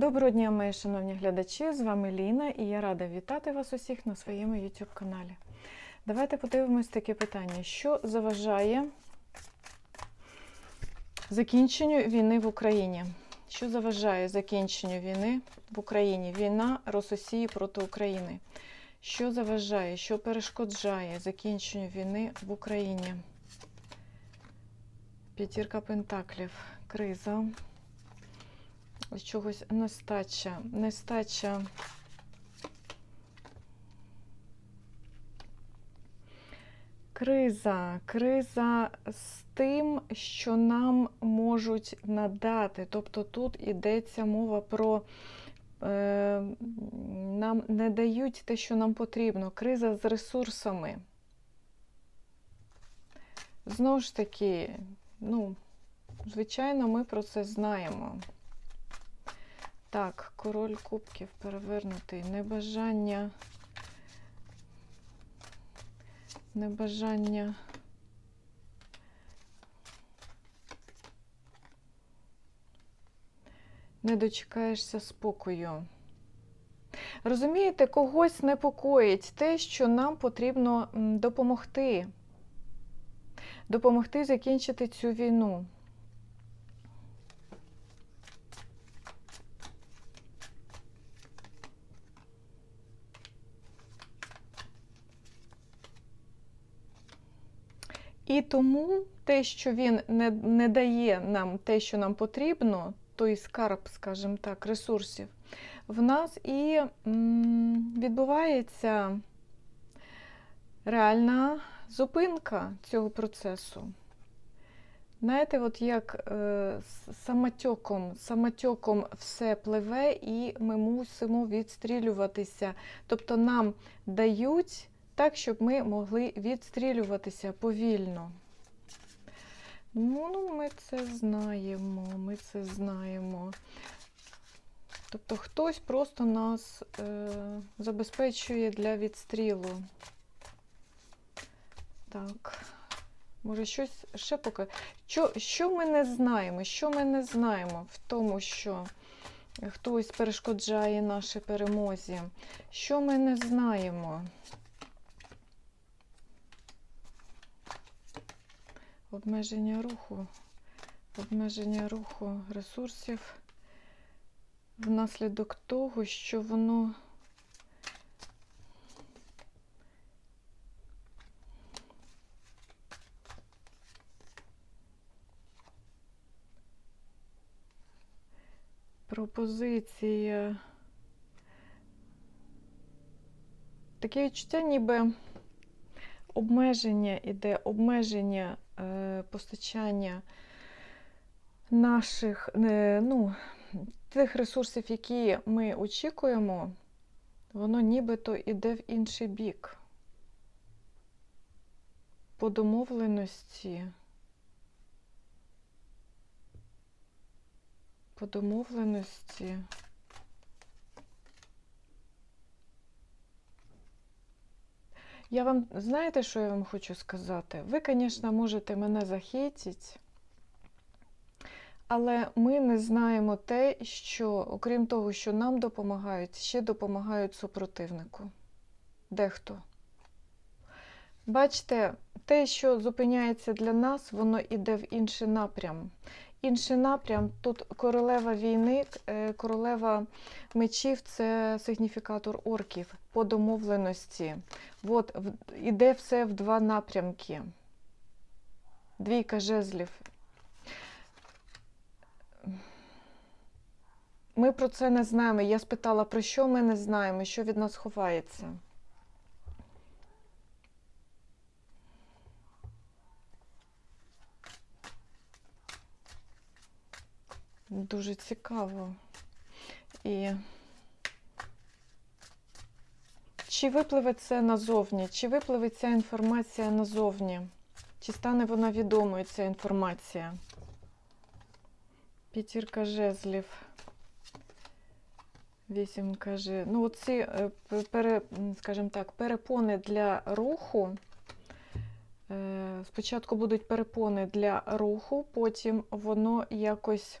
Доброго дня, мої шановні глядачі! З вами Ліна і я рада вітати вас усіх на своєму YouTube каналі. Давайте подивимось таке питання: що заважає закінченню війни в Україні? Що заважає закінченню війни в Україні? Війна Рососії проти України. Що заважає, що перешкоджає закінченню війни в Україні? П'ятірка Пентаклів, криза ось чогось нестача, нестача. Криза, криза з тим, що нам можуть надати. Тобто тут йдеться мова про е, нам не дають те, що нам потрібно. Криза з ресурсами. Знову ж таки, ну, звичайно, ми про це знаємо. Так, король кубків перевернутий. Небажання. Небажання. Не дочекаєшся спокою. Розумієте, когось непокоїть те, що нам потрібно допомогти. Допомогти закінчити цю війну. І тому те, що він не, не дає нам те, що нам потрібно, той скарб, скажімо так, ресурсів, в нас і відбувається реальна зупинка цього процесу. Знаєте, от як е, самотьоком, самотьоком все пливе, і ми мусимо відстрілюватися. Тобто нам дають так, щоб ми могли відстрілюватися повільно. Ну, ну, ми це знаємо, ми це знаємо. Тобто хтось просто нас е, забезпечує для відстрілу. Так, може, щось ще поки. Що, що ми не знаємо? Що ми не знаємо в тому, що хтось перешкоджає нашій перемозі? Що ми не знаємо? Обмеження руху, обмеження руху ресурсів внаслідок того, що воно пропозиція. Таке відчуття, ніби обмеження іде, обмеження постачання наших е, ну, тих ресурсів, які ми очікуємо, воно нібито йде в інший бік. По домовленості. По домовленості. Я вам, знаєте, що я вам хочу сказати? Ви, звісно, можете мене захейтити, але ми не знаємо те, що, окрім того, що нам допомагають, ще допомагають супротивнику. Дехто. Бачите, те, що зупиняється для нас, воно йде в інший напрям. Інший напрям тут королева війни, е, королева мечів це сигніфікатор орків по домовленості. От іде все в два напрямки. Двійка жезлів. Ми про це не знаємо. Я спитала, про що ми не знаємо, що від нас ховається. Дуже цікаво. І чи випливе це назовні, чи випливе ця інформація назовні? Чи стане вона відомою, ця інформація? П'ятірка жезлів. Вісімка жезлів. Ну, оці, е, пере, скажімо так, перепони для руху. Е, Спочатку будуть перепони для руху, потім воно якось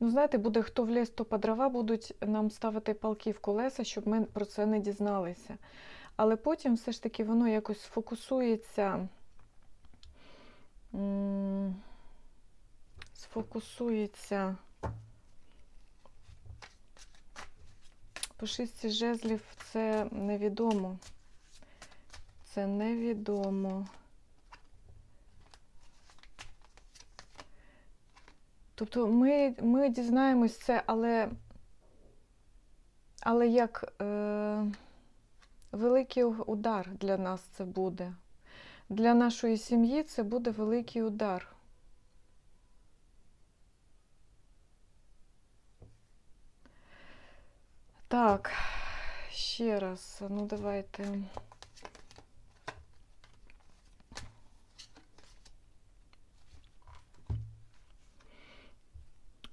Ну, знаєте, буде хто в ліс, то по дрова будуть нам ставити палки в колеса, щоб ми про це не дізналися. Але потім все ж таки воно якось сфокусується. Сфокусується. По шісті жезлів це невідомо. Це невідомо. Тобто ми, ми дізнаємось це, але, але як е, великий удар для нас це буде. Для нашої сім'ї це буде великий удар. Так, ще раз, ну давайте.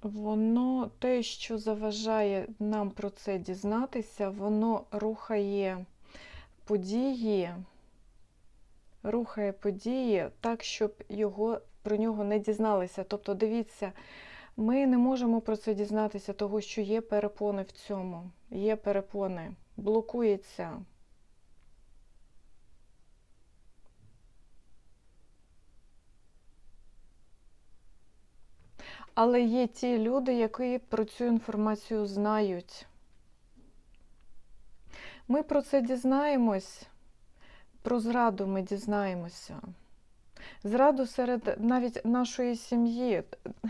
Воно те, що заважає нам про це дізнатися, воно рухає події, рухає події так, щоб його, про нього не дізналися. Тобто, дивіться, ми не можемо про це дізнатися, того, що є перепони в цьому. Є перепони, блокується. Але є ті люди, які про цю інформацію знають. Ми про це дізнаємось, про зраду ми дізнаємося. Зраду серед навіть нашої сім'ї.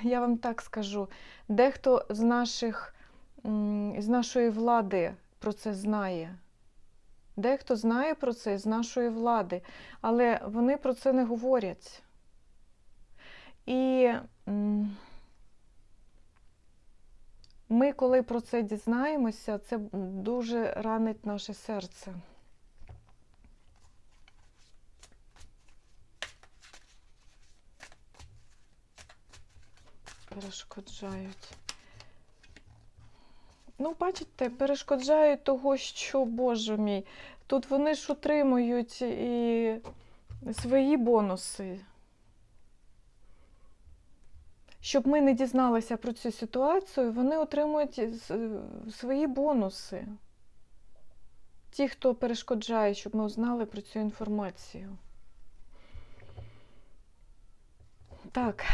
Я вам так скажу, дехто з, наших, з нашої влади про це знає. Дехто знає про це з нашої влади, але вони про це не говорять. І ми, коли про це дізнаємося, це дуже ранить наше серце. Перешкоджають. Ну, бачите, перешкоджають того, що, Боже мій, тут вони ж отримують і свої бонуси. Щоб ми не дізналися про цю ситуацію, вони отримують свої бонуси. Ті, хто перешкоджає, щоб ми узнали про цю інформацію. Так.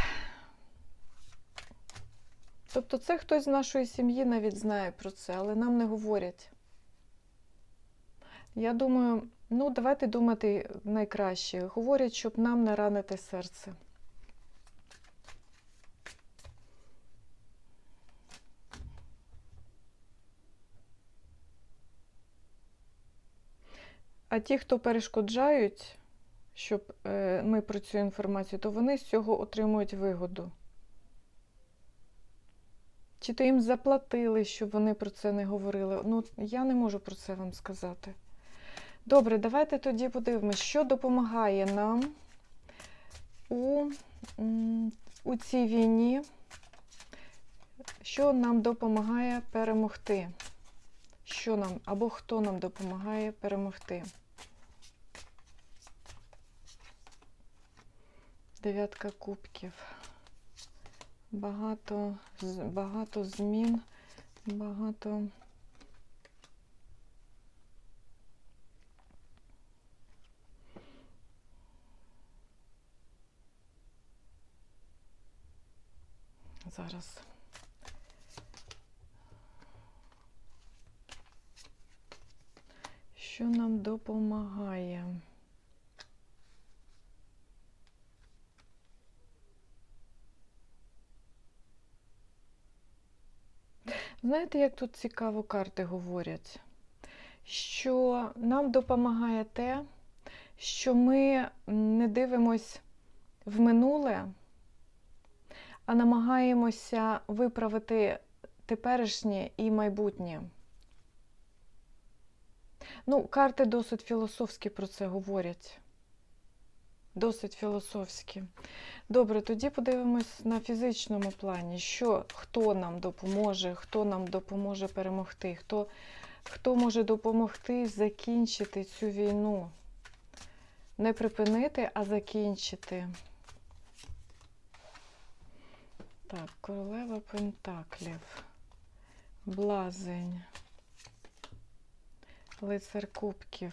Тобто це хтось з нашої сім'ї навіть знає про це, але нам не говорять. Я думаю, ну давайте думати найкраще. Говорять, щоб нам не ранити серце. А ті, хто перешкоджають, щоб е, ми про цю інформацію, то вони з цього отримують вигоду. Чи то їм заплатили, щоб вони про це не говорили? Ну, я не можу про це вам сказати. Добре, давайте тоді подивимось, що допомагає нам у, у цій війні, що нам допомагає перемогти. Що нам або хто нам допомагає перемогти? Дев'ятка кубків. Багато, багато змін, багато. Зараз. Що нам допомагає? Знаєте, як тут цікаво карти говорять? Що нам допомагає те, що ми не дивимось в минуле, а намагаємося виправити теперішнє і майбутнє. Ну, карти досить філософськи про це говорять. Досить філософськи. Добре, тоді подивимось на фізичному плані, що хто нам допоможе, хто нам допоможе перемогти, хто, хто може допомогти закінчити цю війну. Не припинити, а закінчити. Так, королева Пентаклів, блазень, лицар кубків.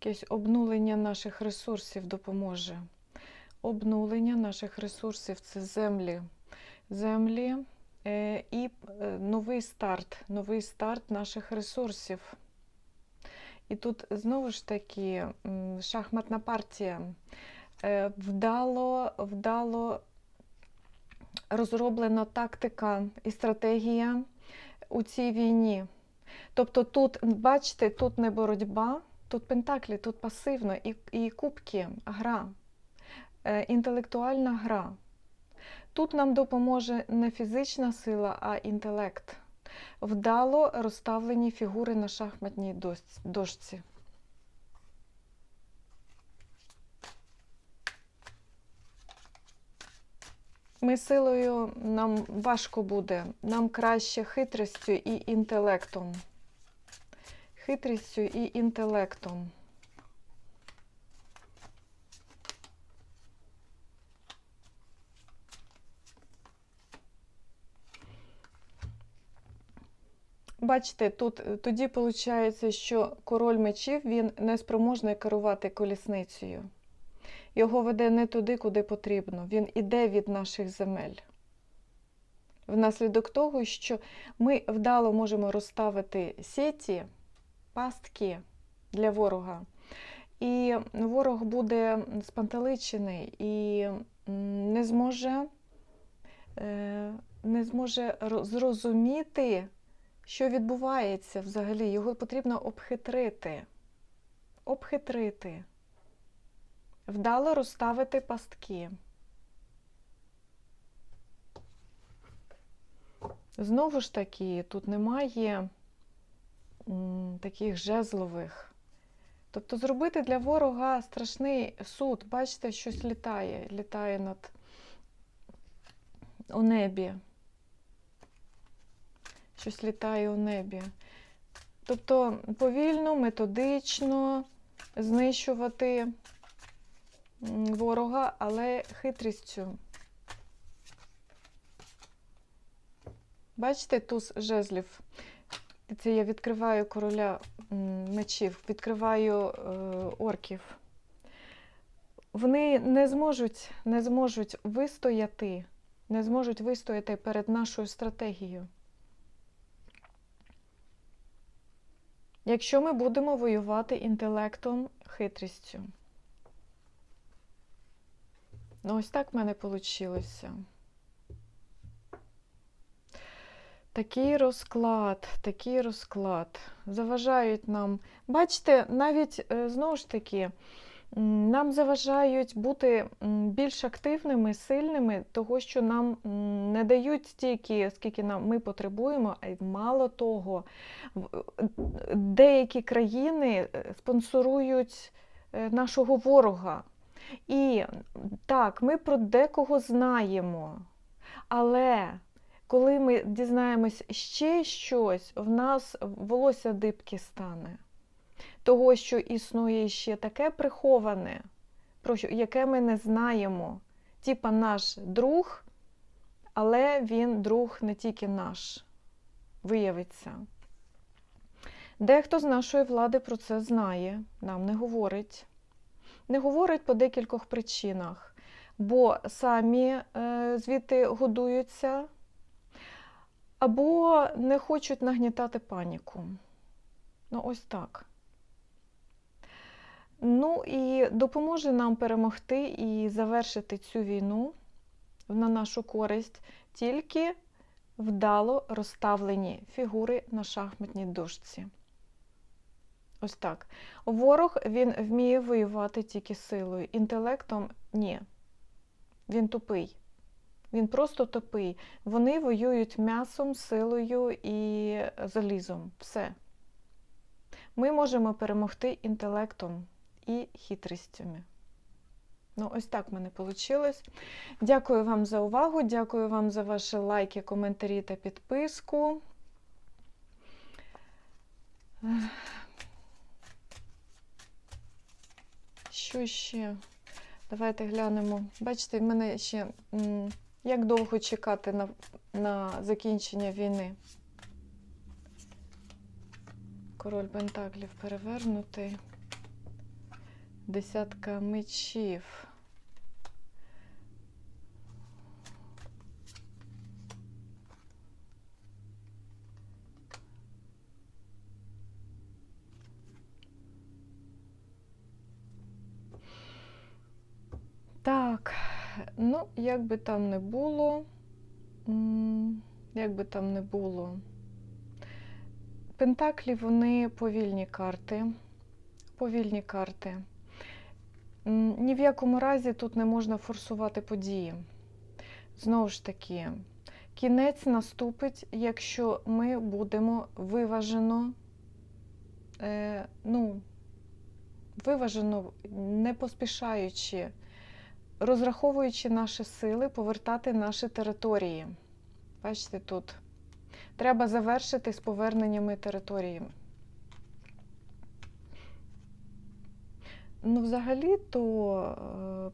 Якесь обнулення наших ресурсів допоможе. Обнулення наших ресурсів це землі. Землі е, і е, новий старт, новий старт наших ресурсів. І тут знову ж таки шахматна партія. Е, Вдало, вдало розроблена тактика і стратегія у цій війні. Тобто тут, бачите, тут не боротьба, тут пентаклі, тут пасивно і, і кубки, гра, е, інтелектуальна гра. Тут нам допоможе не фізична сила, а інтелект. Вдало розставлені фігури на шахматній дошці. Ми силою нам важко буде, нам краще хитрістю і інтелектом. Хитрістю і інтелектом. Бачите, тут тоді виходить, що король мечів він не спроможний керувати колісницею. Його веде не туди, куди потрібно. Він іде від наших земель. Внаслідок того, що ми вдало можемо розставити сіті, пастки для ворога. І ворог буде спантеличений і не зможе, е, не зможе зрозуміти, що відбувається взагалі. Його потрібно обхитрити. Обхитрити. Вдало розставити пастки. Знову ж таки, тут немає таких жезлових. Тобто зробити для ворога страшний суд. Бачите, щось літає, літає над у небі. Щось літає у небі. Тобто повільно, методично знищувати ворога, але хитрістю. Бачите, туз жезлів. Це я відкриваю короля мечів, відкриваю е, орків. Вони не зможуть, не зможуть вистояти, не зможуть вистояти перед нашою стратегією. Якщо ми будемо воювати інтелектом, хитрістю. Ну, ось так в мене вийшло. Такий розклад, такий розклад. Заважають нам. Бачите, навіть е, знову ж таки, нам заважають бути більш активними, сильними, того, що нам не дають стільки, скільки нам ми потребуємо, а мало того, деякі країни е, спонсорують е, нашого ворога. І так, ми про декого знаємо, але коли ми дізнаємось ще щось, в нас волосся дибки стане. Того, що існує ще таке приховане, про яке ми не знаємо. Типа наш друг, але він друг не тільки наш, виявиться. Дехто з нашої влади про це знає, нам не говорить. Не говорить по декількох причинах, бо самі е, звідти годуються, або не хочуть нагнітати паніку. Ну, ось так. Ну і допоможе нам перемогти і завершити цю війну на нашу користь тільки вдало розставлені фігури на шахматній дошці. Ось так. Ворог він вміє воювати тільки силою. Інтелектом ні. Він тупий. Він просто тупий. Вони воюють м'ясом, силою і залізом. Все. Ми можемо перемогти інтелектом і хитрістями. Ну, ось так в мене вийшло. Дякую вам за увагу, дякую вам за ваші лайки, коментарі та підписку. Що ще? Давайте глянемо. Бачите, в мене ще Як довго чекати на, на закінчення війни? Король Бентаклів перевернутий. Десятка мечів. Так, ну, як би там не було, як би там не було. Пентаклі вони повільні карти. Повільні карти. Ні в якому разі тут не можна форсувати події. Знову ж таки, кінець наступить, якщо ми будемо виважено, е, ну, виважено, не поспішаючи, розраховуючи наші сили, повертати наші території. Бачите, тут треба завершити з поверненнями території. Ну, взагалі-то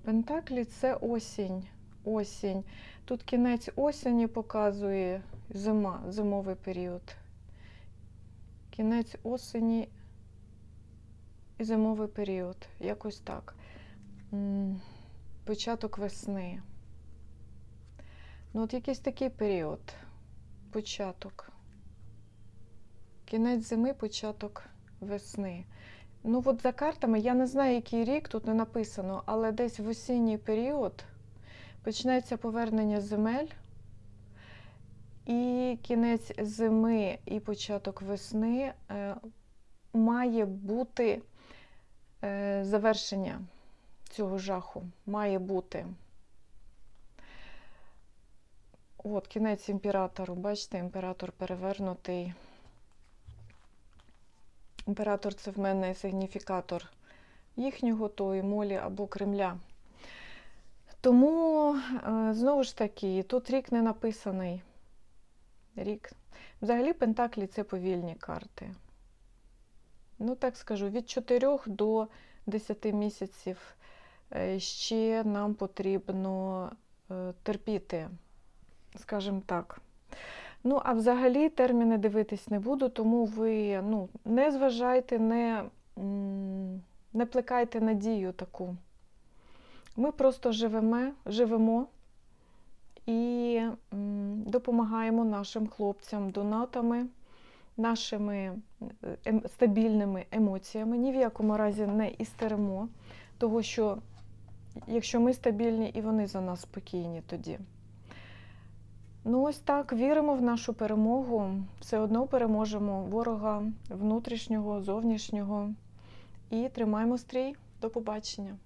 е, Пентаклі це осінь. Осінь. Тут кінець осені показує зима, зимовий період. Кінець осені і зимовий період. Якось так. Початок весни. Ну, от якийсь такий період. Початок. Кінець зими, початок весни. Ну, от за картами, я не знаю, який рік тут не написано, але десь в осінній період почнеться повернення земель, і кінець зими і початок весни е, має бути е, завершення цього жаху. Має бути. От, кінець імператору. Бачите, імператор перевернутий. Імператор це в мене сигніфікатор їхнього, то і молі або Кремля. Тому, е, знову ж таки, тут рік не написаний. Рік. Взагалі, Пентаклі це повільні карти. Ну, так скажу, від 4 до 10 місяців ще нам потрібно е, терпіти, скажімо так. Ну, а взагалі терміни дивитись не буду, тому ви ну, не зважайте, не, не плекайте надію таку. Ми просто живемо, живемо і допомагаємо нашим хлопцям донатами, нашими е, ем, стабільними емоціями. Ні в якому разі не істеримо, того що якщо ми стабільні і вони за нас спокійні тоді. Ну, ось так, віримо в нашу перемогу. Все одно переможемо ворога внутрішнього, зовнішнього. І тримаємо стрій. До побачення.